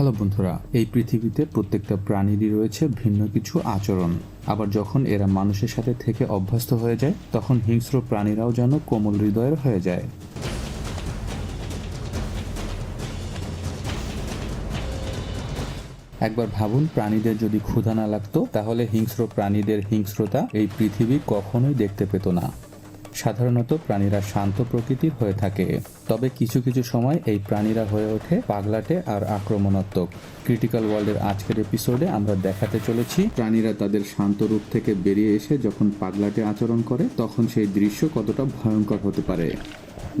Hello বন্ধুরা, এই পৃথিবীতে প্রত্যেকটা প্রাণীরই রয়েছে ভিন্ন কিছু আচরণ। আবার যখন এরা মানুষের সাথে থেকে অভ্যস্ত হয়ে যায়, তখন হিংস্র প্রাণীরাও যেন কোমল হৃদয়ের হয়ে যায়। একবার ভাবুন, প্রাণীদের যদি ক্ষুধা না লাগতো, তাহলে হিংস্র প্রাণীদের হিংস্রতা এই পৃথিবী কখনোই দেখতে পেত না। সাধারণত প্রাণীরা শান্ত প্রকৃতির হয়ে থাকে। তবে কিছু কিছু সময় এই প্রাণীরা হয়ে ওঠে পাগলাটে আর আক্রমণাত্মক। ক্রিটিক্যাল ওয়ার্ল্ডের আজকের এপিসোডে আমরা দেখাতে চলেছি প্রাণীরা তাদের শান্ত রূপ থেকে বেরিয়ে এসে যখন পাগলাটে আচরণ করে, তখন সেই দৃশ্য কতটা ভয়ঙ্কর হতে পারে।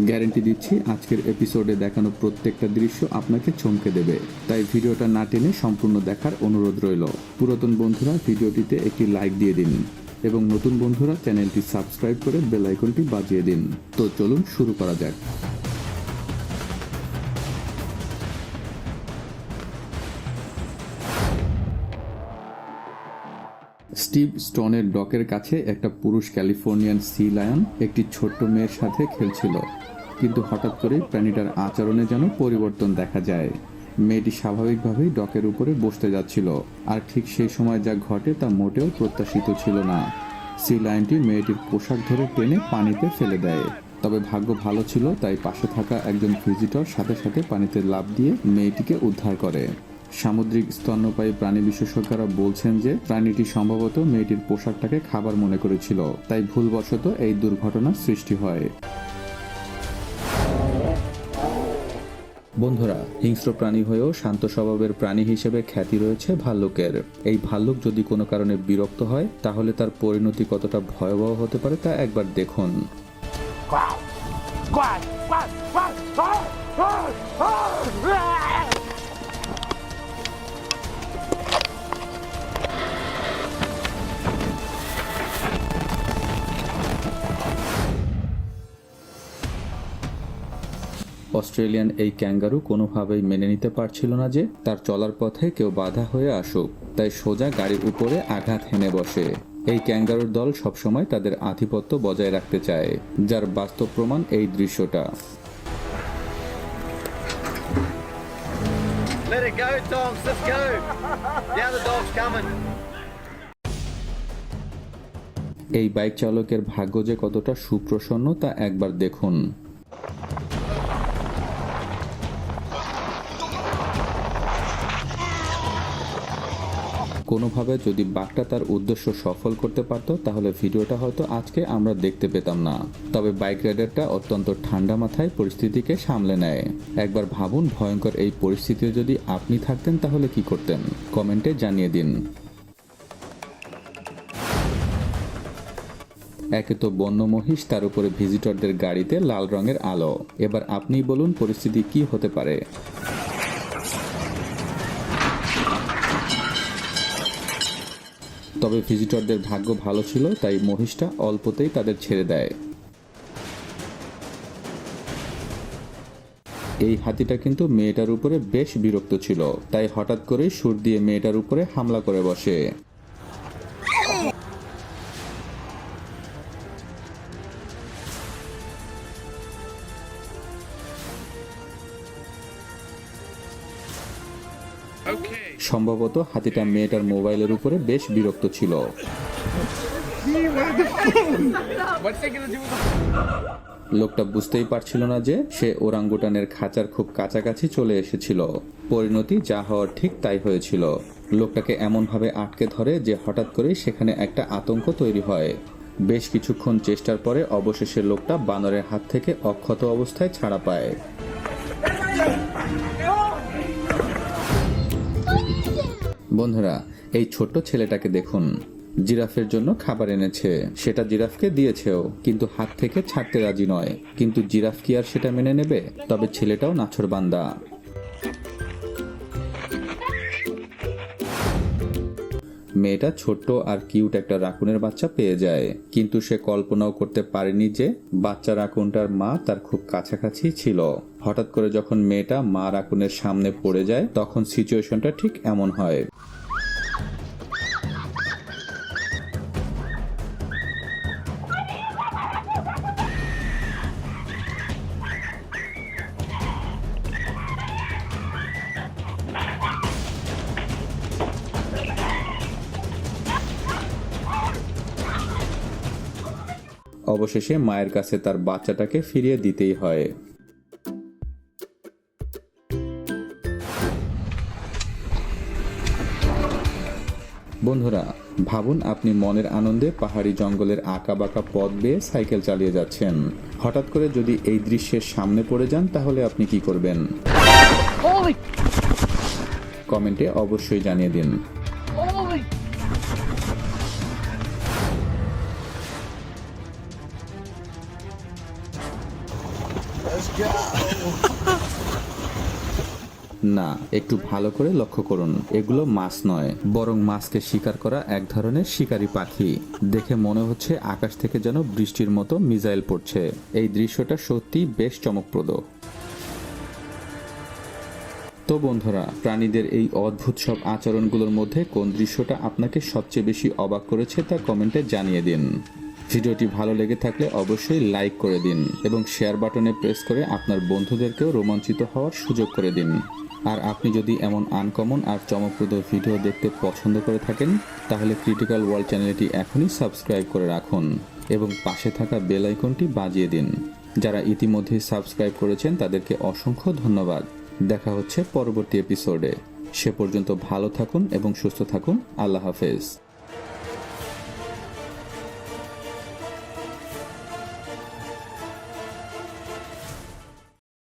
গ্যারেন্টি দিচ্ছি, আজকের এপিসোডে দেখানো প্রত্যেকটা দৃশ্য আপনাকে চমকে দেবে। তাই ভিডিওটা না টেনে সম্পূর্ণ দেখার অনুরোধ রইল। পুরাতন বন্ধুরা, ভিডিওটিতে একটি লাইক দিয়ে দিন। এবং নতুন বন্ধুরা চ্যানেলটি সাবস্ক্রাইব করে বেল আইকনটি বাজিয়ে দিন। তো চলুন শুরু করা যাক। স্টিভ স্টোনের ডকের কাছে একটা পুরুষ ক্যালিফোর্নিয়ান সি লায়ন একটি ছোট্ট মেয়ের সাথে খেলছিল। কিন্তু হঠাৎ করে প্রাণীটার আচরণে যেন পরিবর্তন দেখা যায়। মেয়েটি স্বাভাবিকভাবেই ডকের উপরে বসতে যাচ্ছিল, আর ঠিক সেই সময় যা ঘটে তা মোটেও প্রত্যাশিত ছিল না। সি লাইনটি মেয়েটির পোশাক ধরে টেনে পানিতে ফেলে দেয়। তবে ভাগ্য ভালো ছিল, তাই পাশে থাকা একজন ভিজিটর সাথে সাথে পানিতে লাফ দিয়ে মেয়েটিকে উদ্ধার করে। সামুদ্রিক স্তন্যপায়ী প্রাণী বিশেষজ্ঞরা বলছেন যে, প্রাণীটি সম্ভবত মেয়েটির পোশাকটাকে খাবার মনে করেছিল, তাই ভুলবশত এই দুর্ঘটনার সৃষ্টি হয়। বন্ধুরা হিংস্র প্রাণী হয়েও শান্ত স্বভাবের প্রাণী হিসেবে খ্যাতি রয়েছে ভাল্লুকের এই ভাল্লুক যদি কোনো কারণে বিরক্ত হয় তাহলে তার পরিণতি কতটা ভয়াবহ হতে পারে তা একবার দেখুন অস্ট্রেলিয়ান এই ক্যাঙ্গারু কোনোভাবেই মেনে নিতে পারছিল না যে তার চলার পথে কেউ বাধা হয়ে আসুক তাই সোজা গাড়ির উপরে আঘাত হেনে বসে এই ক্যাঙ্গারুর দল সবসময় তাদের আধিপত্য বজায় রাখতে চায় যার বাস্তব প্রমাণ এই দৃশ্যটা Let it go, Tonks. Let's go. Now the dog's coming. এই বাইক চালকের ভাগ্য যে কতটা সুপ্রসন্ন তা একবার দেখুন কোনোভাবে যদি বাঘটা তার উদ্দেশ্য সফল করতে পারত, তাহলে ভিডিওটা হয়তো আজকে আমরা দেখতে পেতাম না। তবে বাইক রাইডারটা অত্যন্ত ঠান্ডা মাথায় পরিস্থিতিকে সামলে নেয়। একবার ভাবুন ভয়ঙ্কর এই পরিস্থিতিতে যদি আপনি থাকতেন, তাহলে কি করতেন? কমেন্টে জানিয়ে দিন। একে তো বন্য মহিষ তার উপরে ভিজিটরদের গাড়িতে লাল রঙের আলো। এবার আপনিই বলুন পরিস্থিতি কি হতে পারে। তবে ভিজিটরদের ভাগ্য ভালো ছিল, তাই মহিষটা অল্পতেই তাদের ছেড়ে দেয়। এই হাতিটা কিন্তু মেয়েটার উপরে বেশ বিরক্ত ছিল, তাই হঠাৎ করেই সুর দিয়ে মেয়েটার উপরে হামলা করে বসে। সম্ভবত হাতিটা মেয়েটার মোবাইলের উপরে বেশ বিরক্ত ছিল। লোকটা বুঝতেই পারছিল না যে সে ওরাঙ্গুটানের খাঁচার খুব কাছাকাছি চলে এসেছিল। পরিণতি যা হওয়ার ঠিক তাই হয়েছিল। লোকটাকে এমনভাবে আটকে ধরে যে হঠাৎ করেই সেখানে একটা আতঙ্ক তৈরি হয়। বেশ কিছুক্ষণ চেষ্টার পরে অবশেষে লোকটা বানরের হাত থেকে অক্ষত অবস্থায় ছাড়া পায়। বন্ধুরা, এই ছোট্ট ছেলেটাকে দেখুন। জিরাফের জন্য খাবার এনেছে। সেটা জিরাফকে দিয়েছেও, কিন্তু হাত থেকে ছাড়তে রাজি নয়। কিন্তু জিরাফ কি আর সেটা মেনে নেবে? তবে ছেলেটাও নাছরবান্দা মেয়েটা ছোট্ট আর কিউট একটা রাকুনের বাচ্চা পেয়ে যায়। কিন্তু সে কল্পনাও করতে পারেনি যে বাচ্চা রাকুনটার মা তার খুব কাছাকাছি ছিল। হঠাৎ করে যখন মেয়েটা মা রাকুনের সামনে পড়ে যায়, তখন সিচুয়েশনটা ঠিক এমন হয়। অবশেষে মায়ের কাছে তার বাচ্চাটাকে ফিরিয়ে দিতেই হয়। বন্ধুরা ভাবুন আপনি মনের আনন্দে পাহাড়ি জঙ্গলের আঁকা বাঁকা পথ বেয়ে সাইকেল চালিয়ে যাচ্ছেন। হঠাৎ করে যদি এই দৃশ্যের সামনে পড়ে যান তাহলে আপনি কি করবেন? কমেন্টে অবশ্যই জানিয়ে দিন। না, একটু ভালো করে লক্ষ্য করুন। এগুলো মাছ নয়, বরং মাছকে শিকার করা এক ধরনের শিকারী পাখি। দেখে মনে হচ্ছে আকাশ থেকে যেন বৃষ্টির মতো মিসাইল পড়ছে। এই দৃশ্যটা সত্যি বেশ চমকপ্রদ। তো বন্ধুরা, প্রাণীদের এই অদ্ভুত সব আচরণগুলোর মধ্যে কোন দৃশ্যটা আপনাকে সবচেয়ে বেশি অবাক করেছে তা কমেন্টে জানিয়ে দিন। ভিডিওটি ভালো লেগে থাকলে অবশ্যই লাইক করে দিন এবং শেয়ার বাটনে প্রেস করে আপনার বন্ধুদেরকেও রোমাঞ্চিত হওয়ার সুযোগ করে দিন। আর আপনি যদি এমন আনকমন আর চমকপ্রদ ভিডিও দেখতে পছন্দ করে থাকেন, তাহলে ক্রিটিক্যাল ওয়ার্ল্ড চ্যানেলটি এখনই সাবস্ক্রাইব করে রাখুন এবং পাশে থাকা বেল আইকনটি বাজিয়ে দিন। যারা ইতিমধ্যেই সাবস্ক্রাইব করেছেন, তাদেরকে অসংখ্য ধন্যবাদ। দেখা হচ্ছে পরবর্তী এপিসোডে সে পর্যন্ত ভালো থাকুন এবং সুস্থ থাকুন। আল্লাহ হাফেজ।